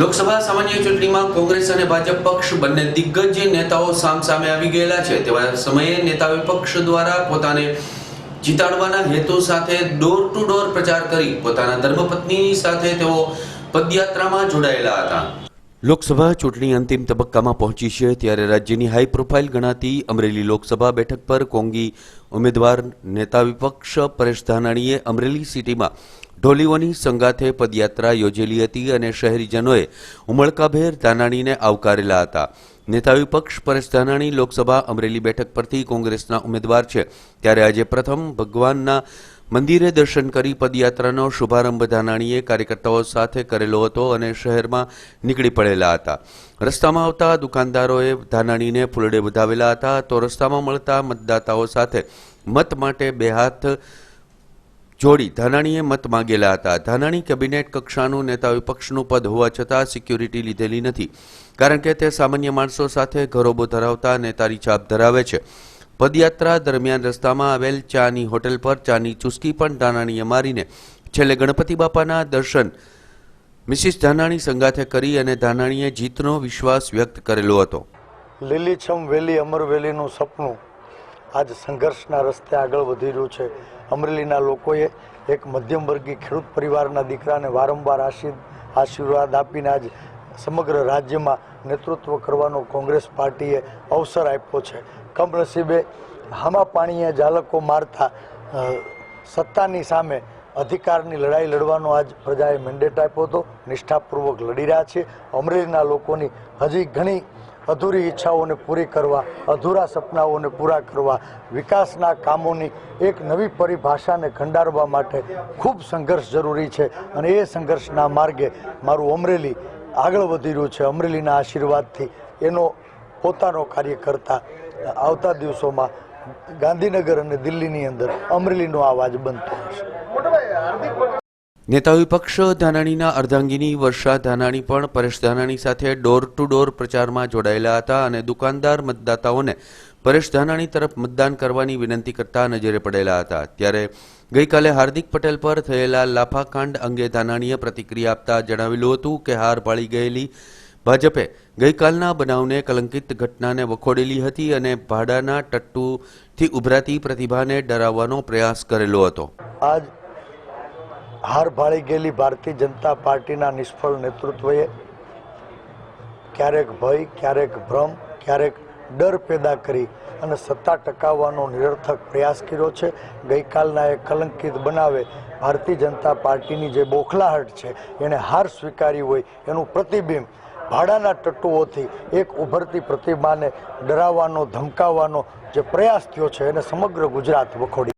લોકસભા સામાન્ય ચૂંટણીમાં કોંગ્રેસ અને ભાજપ પક્ષ બંને દિગ્ગજ નેતાઓ સામસામે આવી ગયેલા છે. તેવા સમયે નેતા વિપક્ષ દ્વારા પોતાને જીતાડવાના હેતુ સાથે ડોર ટુ ડોર પ્રચાર કરી પોતાના ધર્મપત્ની સાથે તેઓ પદયાત્રામાં જોડાયેલા હતા. લોકસભા ચૂંટણી અંતિમ તબક્કામાં પહોંચી છે ત્યારે રાજ્યની હાઈ પ્રોફાઇલ ગણાતી અમરેલી લોકસભા બેઠક પર કોંગી ઉમેદવાર નેતા વિપક્ષ પરેશ ધાનાણીએ અમરેલી સિટીમાં ઢોલીઓની સંગાથે પદયાત્રા યોજેલી હતી અને શહેરીજનોએ ઉમળકાભેર ધાનાણીને આવકારેલા હતા. નેતા વિપક્ષ પરેશ ધાનાણી લોકસભા અમરેલી બેઠક પરથી કોંગ્રેસના ઉમેદવાર છે. ત્યારે આજે પ્રથમ ભગવાનના મંદિરે દર્શન કરી પદયાત્રાનો શુભારંભ ધાનાણીએ કાર્યકર્તાઓ સાથે કરેલો હતો અને શહેરમાં નીકળી પડેલા હતા. રસ્તામાં આવતા દુકાનદારોએ ધાનાણીને ફૂલડે વધાવેલા હતા. તો રસ્તામાં મળતા મતદાતાઓ સાથે મત માટે બે હાથ જોડી ધાનાણીએ મત માંગેલા હતા. ધાનાણી કેબિનેટ કક્ષાનું નેતા વિપક્ષનું પદ હોવા છતાં સિક્યુરિટી લીધેલી નથી, કારણ કે તે સામાન્ય માણસો સાથે ઘરોબો ધરાવતા નેતાની છાપ ધરાવે છે. પદયાત્રા દરમિયાન રસ્તામાં આવેલ ચાની હોટેલ પર ચાની ચુસ્કી પણ ધાનાણીએ મારીને છેલ્લે ગણપતિ બાપાના દર્શન મિસિસ ધાનાણી સંગાથે કરી અને ધાનાણીએ જીતનો વિશ્વાસ વ્યક્ત કરેલો હતો. લીલીછમ વેલી, અમરવેલીનું સપનું આજ સંઘર્ષના રસ્તે આગળ વધી રહ્યું છે. અમરેલીના લોકોએ એક મધ્યમ વર્ગી ખેડૂત પરિવારના દીકરાને વારંવાર આશી આશીર્વાદ આપીને આજ સમગ્ર રાજ્યમાં નેતૃત્વ કરવાનો કોંગ્રેસ પાર્ટીએ અવસર આપ્યો છે. કમનસીબે હામા પાણીએ જાલકો મારતા સત્તાની સામે અધિકારની લડાઈ લડવાનો આજ પ્રજાએ મેન્ડેટ આપ્યો હતો. નિષ્ઠાપૂર્વક લડી રહ્યા છે. અમરેલીના લોકોની હજી ઘણી અધૂરી ઈચ્છાઓને પૂરી કરવા, અધૂરા સપનાઓને પૂરા કરવા, વિકાસના કામોની એક નવી પરિભાષાને ખંડારવા માટે ખૂબ સંઘર્ષ જરૂરી છે અને એ સંઘર્ષના માર્ગે મારું અમરેલી આગળ વધી રહ્યું છે, અમરેલીના આશીર્વાદથી એનો પોતાનો કાર્ય કરતા આવતા દિવસોમાં ગાંધીનગર અને દિલ્હીની અંદર અમરેલીનો અવાજ બનતો હશે. નેતા વિપક્ષ ધાનાણીના અર્ધાંગીની, વર્ષા ધાનાણી પણ પરેશ ધાનાણી સાથે ડોર ટુ ડોર પ્રચારમાં જોડાયેલા હતા અને દુકાનદાર મતદાતાઓને પરેશ ધાનાણી તરફ મતદાન કરવાની વિનંતી કરતા નજરે પડેલા હતા. ત્યારે ગઈકાલે હાર્દિક પટેલ પર થયેલા લાફાકાંડ અંગે ધાનાણીએ પ્રતિક્રિયા આપતા જણાવેલું હતું કે હાર પાળી ગયેલી ભાજપે ગઈકાલના બનાવને કલંકિત ઘટનાને વખોડેલી હતી અને ભાડાના ટટ્ટુથી ઉભરાતી પ્રતિભાને ડરાવવાનો પ્રયાસ કરેલો હતો. આજ હાર ભાળી ગયેલી ભારતીય જનતા પાર્ટીના નિષ્ફળ નેતૃત્વએ ક્યારેક ભય, ક્યારેક ભ્રમ, ક્યારેક ડર પેદા કરી અને સત્તા ટકાવવાનો નિરર્થક પ્રયાસ કર્યો છે. ગઈકાલના એ કલંકિત બનાવે ભારતીય જનતા પાર્ટીની જે બોખલાહટ છે, એને હાર સ્વીકારી હોય એનું પ્રતિબિંબ ભાડાના ટટ્ટુઓથી એક ઉભરતી પ્રતિમાને ડરાવવાનો, ધમકાવવાનો જે પ્રયાસ થયો છે, એને સમગ્ર ગુજરાત વખોડી